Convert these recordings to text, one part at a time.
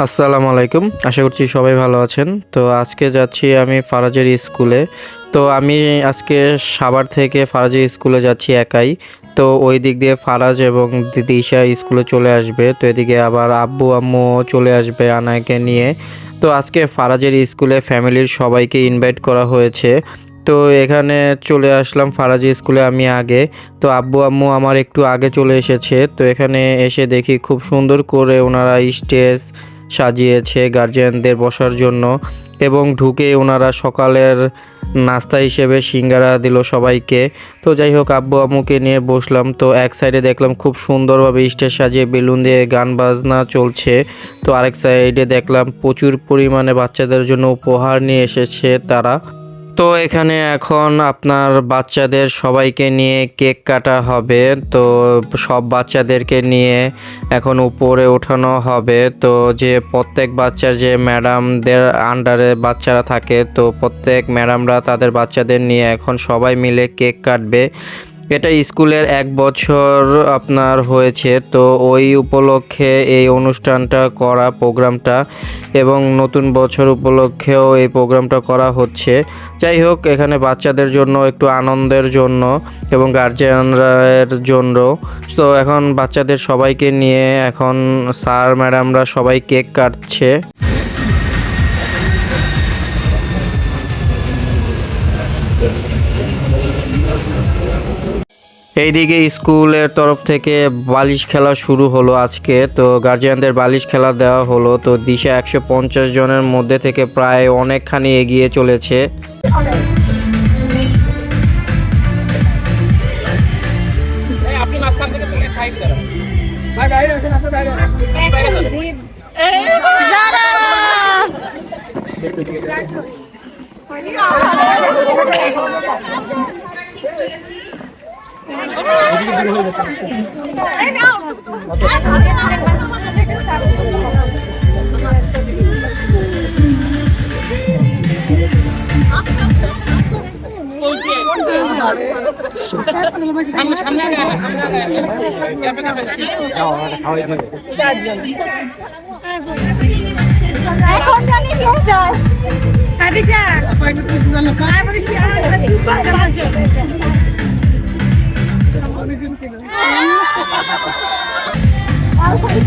আসসালামু আলাইকুম। আশা করছি সবাই ভালো আছেন। তো আজকে যাচ্ছি আমি ফারাজের স্কুলে। তো আমি আজকে সাভার থেকে ফারাজের স্কুলে যাচ্ছি একাই। তো ওই দিক দিয়ে ফারাজ এবং দিশা স্কুলে চলে আসবে। তো এদিকে আবার আব্বু, আম্মু চলে আসবে আনায়কে নিয়ে। তো আজকে ফারাজের স্কুলে ফ্যামিলির সবাইকে ইনভাইট করা হয়েছে। তো এখানে চলে আসলাম ফারাজি স্কুলে আমি আগে। তো আব্বু, আম্মু আমার একটু আগে চলে এসেছে। তো এখানে এসে দেখি খুব সুন্দর করে ওনারা স্টেজ সাজিয়েছে গার্জিয়ানদের বসার জন্য এবং ঢুকে ওনারা সকালের নাস্তা হিসেবে সিঙ্গারা দিল সবাইকে। তো যাই হোক, আব্বু আম্মুকে নিয়ে বসলাম। তো এক সাইডে দেখলাম খুব সুন্দরভাবে স্টেজ সাজিয়ে বেলুন দিয়ে গান বাজনা চলছে। তো আরেক সাইডে দেখলাম প্রচুর পরিমাণে বাচ্চাদের জন্য উপহার নিয়ে এসেছে তারা। তো এখানে এখন আপনার বাচ্চাদের সবাইকে নিয়ে কেক কাটা হবে। তো সব বাচ্চাদেরকে নিয়ে এখন উপরে ওঠানো হবে। তো যে প্রত্যেক বাচ্চার যে ম্যাডামদের আন্ডারে বাচ্চারা থাকে, তো প্রত্যেক ম্যাডামরা তাদের বাচ্চাদের নিয়ে এখন সবাই মিলে কেক কাটবে। এটা স্কুলের এক বছর আপনার হয়েছে, তো ওই উপলক্ষে এই অনুষ্ঠানটা করা প্রোগ্রামটা এবং নতুন বছর উপলক্ষেও এই প্রোগ্রামটা করা হচ্ছে। যাই হোক, এখানে বাচ্চাদের জন্য, একটু আনন্দের জন্য এবং গার্জিয়ানদের জন্য। তো এখন বাচ্চাদের সবাইকে নিয়ে এখন স্যার, ম্যাডামরা সবাই কেক কাটছে। এইদিকে স্কুলের তরফ থেকে বালিশ খেলা শুরু হলো আজকে। তো গার্জিয়ানদের বালিশ খেলা দেওয়া হলো। তো দিশা একশো পঞ্চাশ জনের মধ্যে থেকে প্রায় অনেকখানি এগিয়ে চলেছে। এই আপনি মাঝখান থেকে তুলে সাইড দাঁড়ান ভাই বাইরে আসেন আপনি বাইরে আসেন। সামনে সামনে আগে সামনে আগে। ক্যাপে ক্যাপে এখন জানি কি যায় খাদিজা আর বলিস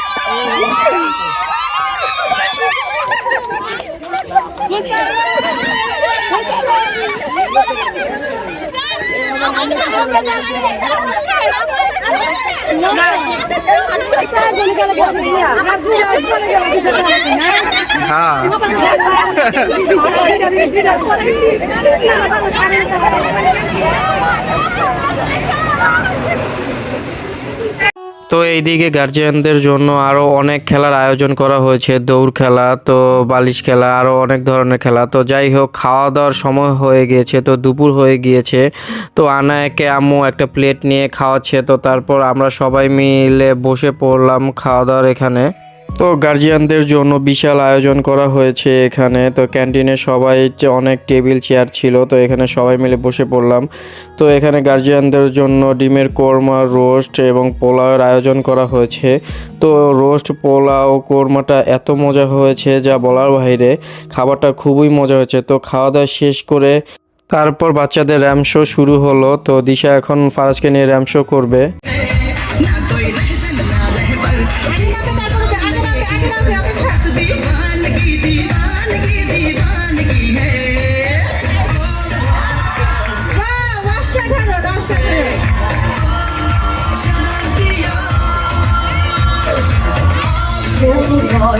হয় তো এইদিকে গার্জিয়ানদের জন্য আরও অনেক খেলার আয়োজন করা হয়েছে। দৌড় খেলা, তো বালিশ খেলা আরও অনেক ধরনের খেলা। তো যাই হোক খাওয়া দাওয়ার সময় হয়ে গিয়েছে, তো দুপুর হয়ে গিয়েছে। তো আনায়কে আম্মু একটা প্লেট নিয়ে খাওয়াচ্ছে, তো তারপর আমরা সবাই মিলে বসে পড়লাম খাওয়া দাওয়ার এখানে। তো গার্জিয়ানদের জন্য বিশাল আয়োজন করা হয়েছে এখানে। তো ক্যান্টিনে সবাই অনেক টেবিল চেয়ার ছিল, তো এখানে সবাই মিলে বসে পড়লাম। তো এখানে গার্জিয়ানদের জন্য ডিমের কোরমা রোস্ট এবং পোলাওয়ের আয়োজন করা হয়েছে। তো রোস্ট পোলাও, কোরমাটা এত মজা হয়েছে যা বলার বাইরে, খাবারটা খুবই মজা হয়েছে। তো খাওয়া দাওয়া শেষ করে তারপর বাচ্চাদের র্যাম শো শুরু হলো। তো দিশা এখন ফারাজকে নিয়ে র্যাম শো করবে। Yolun var,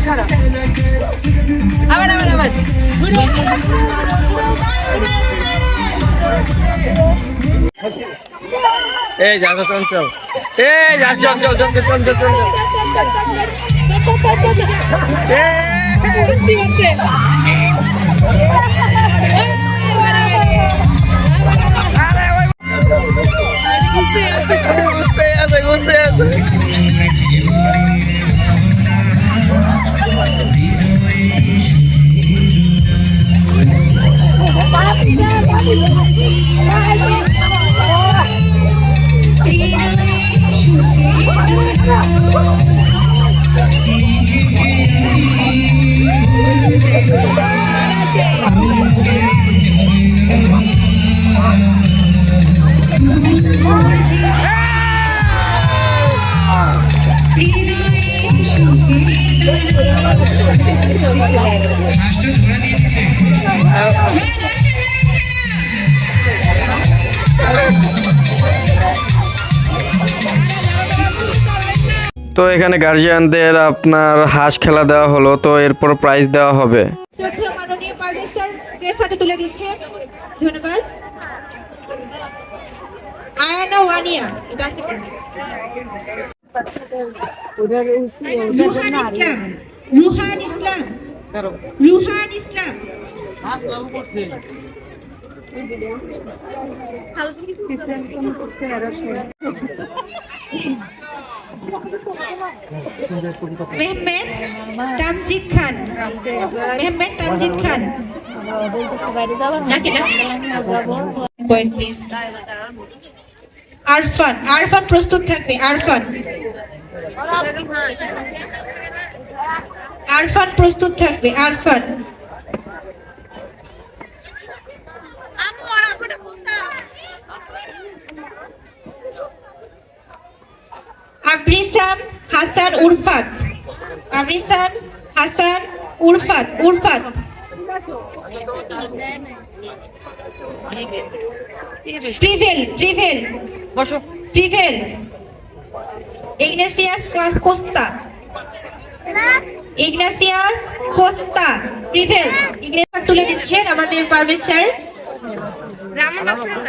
গলা আবার আবার আবার এই যা চঞ্চল এই যা চঞ্চল চঞ্চল চঞ্চল চঞ্চল ঘুরতে আছে gustean, se gustean, se তো এখানে গার্জিয়ানদের আপনার হাঁস খেলা দেওয়া হলো তো এরপর প্রাইজ দেওয়া হবে। শ্রদ্ধেয় মাননীয় পারভেজ স্যার প্রেস হাতে তুলে দিচ্ছেন ধন্যবাদ। আয়ানা ওয়ানিয়া রুহান ইসলাম রুহান ইসলাম রুহান ইসলাম। মেহমেদ তামজিদ খান। মেহমেদ তামজিদ খান। আরফান আরফান প্রস্তুত থাকবে আরফান। আরফান প্রস্তুত থাকবে আরফান। আবরিসাম হাসান উরফাত আবরিসান হাসান উরফাত উরফাত প্রিভেল প্রিভেল বসো। প্রিভেল ইগনাসিয়াস কোস্তা ইগনাসিয়াস কোস্তা প্রিভেল ইগনেসার তুলে দিচ্ছেন আমাদের Parvez sir.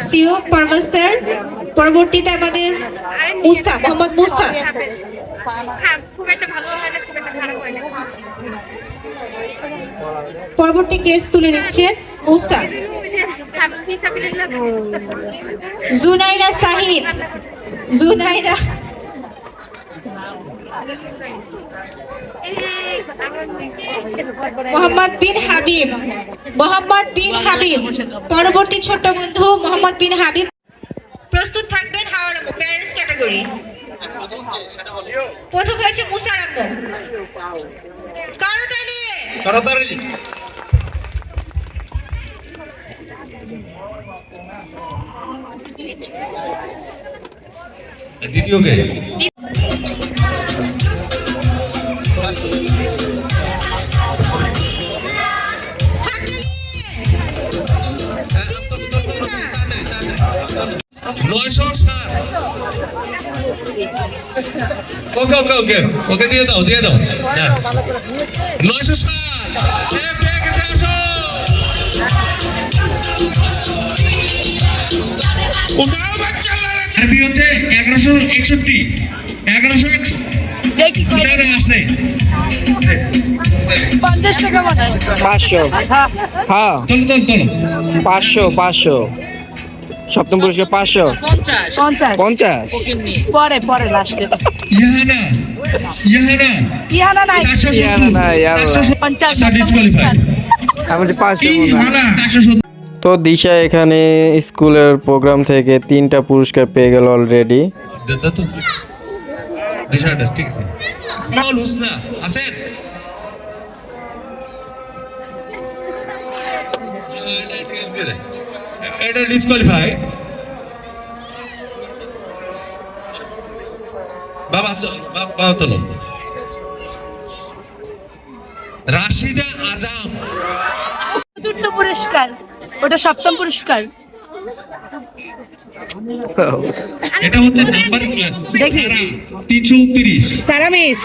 CO Parvez sir. পরবর্তীতে আমাদের মুসা মোহাম্মদ মুসা পরবর্তী ক্রেস তুলে দিচ্ছেন মুসা জুনাইরা সাহিদ। জুনাইরা মোহাম্মদ বিন হাবিব। মোহাম্মদ বিন হাবিব। পরবর্তী ছোট্ট বন্ধু মোহাম্মদ বিন হাবিব। প্রস্তুত থাকবেন হাওড় প্যারেন্টস ক্যাটাগরি প্রথম হয়েছে মুসারাম্ম করতালি দ্বিতীয়কে নয়শো। সাত ওকে ওকে ওকে ওকে দিয়ে দাও দিয়ে দাও। হ্যাঁ। নয়শো হচ্ছে এগারোশো একষট্টি। এগারোশো আছে মনে হয় পাঁচশো। হ্যাঁ। পাঁচশো পাঁচশো। সপ্তম পুরস্কার পাঁচশো। পঞ্চাশ। পঞ্চাশ। পরে পরে লাস্টে তো দিশা এখানে স্কুলের প্রোগ্রাম থেকে তিনটা পুরস্কার পেয়ে গেল অলরেডি স্মল আছেন? এটা ডিসকোয়ালিফাই বাবা বাবা তোলো। রাশিদা আজাম। চতুর্থ পুরস্কার ওটা সপ্তম পুরস্কার। এটা হচ্ছে নাম্বার তিনশো উনত্রিশ। সারা মিস।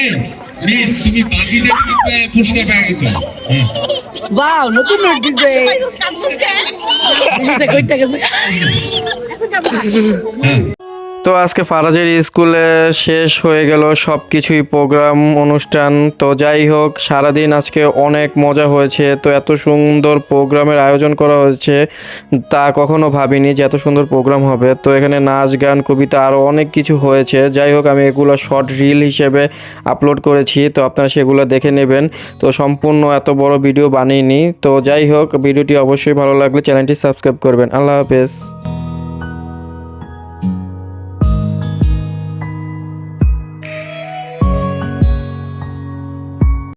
এই মিস তুমি দেখে পুরস্কার পেয়ে গেছো। হুম। বাও নতুন নোট দিছে। দিছে কইতে গেছে। হ্যাঁ। তো আজকে ফারাজের স্কুলে শেষ হয়ে গেল সব কিছুই প্রোগ্রাম, অনুষ্ঠান। তো যাই হোক, সারাদিন আজকে অনেক মজা হয়েছে। তো এত সুন্দর প্রোগ্রামের আয়োজন করা হয়েছে, তা কখনো ভাবিনি যে এত সুন্দর প্রোগ্রাম হবে। তো এখানে নাচ, গান, কবিতা আরও অনেক কিছু হয়েছে। যাই হোক, আমি এগুলো শর্ট রিল হিসেবে আপলোড করেছি, তো আপনারা সেগুলো দেখে নেবেন। তো সম্পূর্ণ এত বড় ভিডিও বানিয়েনি তো যাই হোক, ভিডিওটি অবশ্যই ভালো লাগলে চ্যানেলটি সাবস্ক্রাইব করবেন। আল্লাহ হাফেজ।